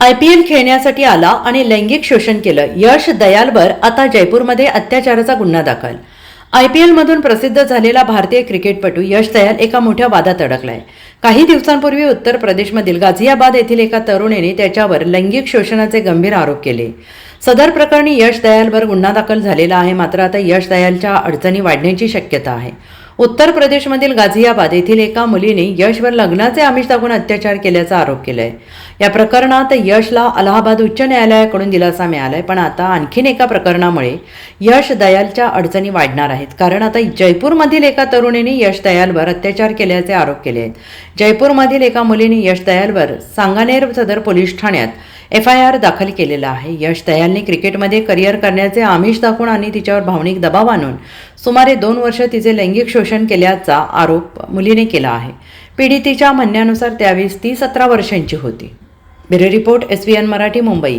I P L खेळण्यासाठी आला आणि लैंगिक शोषण केलं. यश दयालवर आता जयपूरमध्ये अत्याचाराचा गुन्हा दाखल. आय पी एलमधून प्रसिद्ध झालेला भारतीय क्रिकेटपटू यश दयाल एका मोठ्या वादात अडकलाय. काही दिवसांपूर्वी उत्तर प्रदेशमधील गाझियाबाद येथील एका तरुणीने त्याच्यावर लैंगिक शोषणाचे गंभीर आरोप केले. सदर प्रकरणी यश दयालवर गुन्हा दाखल झालेला आहे मात्र आता यश दयालच्या अडचणी वाढण्याची शक्यता आहे. उत्तर प्रदेशमधील गाझियाबाद येथील एका मुलीने यशवर लग्नाचे आमिष दाखवून अत्याचार केल्याचा आरोप केलाय. या प्रकरणात यशला अलाहाबाद उच्च न्यायालयाकडून दिलासा मिळालाय पण आता आणखीन एका प्रकरणामुळे यश दयालच्या अडचणी वाढणार आहेत. कारण आता जयपूरमधील एका तरुणीने यश दयालवर अत्याचार केल्याचे आरोप केले आहेत. जयपूरमधील एका मुलीने यश दयालवर सांगानेर सदर पोलीस ठाण्यात एफ आय आर दाखल केलेला आहे. यश दयालने क्रिकेटमध्ये करिअर करण्याचे आमिष दाखवून आणि तिच्यावर भावनिक दबाव आणून सुमारे दोन वर्ष तिचे लैंगिक शोषण केल्याचा आरोप मुलीने केला आहे. पीडितेच्या म्हणण्यानुसार त्यावेळेस ती सतरा वर्षांची होती. Bureau report S V N Marathi Mumbai.